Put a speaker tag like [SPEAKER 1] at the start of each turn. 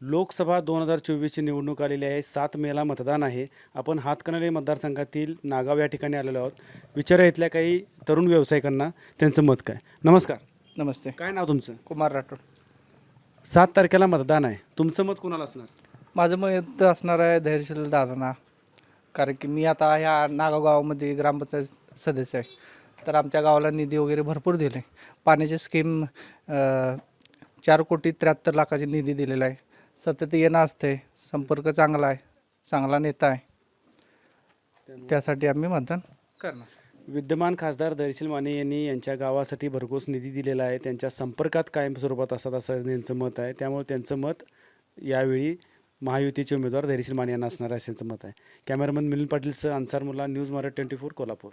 [SPEAKER 1] लोकसभा दोन हजार चोवीसची निवडणूक आलेली आहे. सात मेला मतदान आहे. आपण हातकणंगले मतदारसंघातील नागाव या ठिकाणी आलेलो आहोत. विचारा इथल्या काही तरुण व्यावसायिकांना त्यांचं मत काय? नमस्कार.
[SPEAKER 2] नमस्ते.
[SPEAKER 1] काय नाव तुमचं?
[SPEAKER 2] कुमार राठोड.
[SPEAKER 1] सात तारखेला मतदान आहे. तुमचं मत कुणाला असणार?
[SPEAKER 2] माझं मत असणार आहे धैर्यशील दादांना. कारण की मी आता ह्या नागाव गावामध्ये ग्रामपंचायत सदस्य आहे. तर आमच्या गावाला निधी वगैरे भरपूर दिले. पाण्याची स्कीम अ, चार कोटी त्र्याहत्तर लाखाची निधी दिलेला आहे. सतत येणं असते संपर्क चांगला आहे. चांगला नेता आहे. त्यासाठी आम्ही मतदान करणार.
[SPEAKER 1] विद्यमान खासदार दर्शील माने यांनी यांच्या गावासाठी भरघोस निधी दिलेला आहे. त्यांच्या संपर्कात कायम स्वरूपात असतात असं त्यांचं मत आहे. त्यामुळे त्यांचं मत यावेळी महायुतीचे उमेदवार धैर्यशील माने यांना असणार आहे असं त्यांचं मत आहे. कॅमेरामन मिलिंद पाटील सह Ansar Mulla news Marathi twenty four Kolhapur.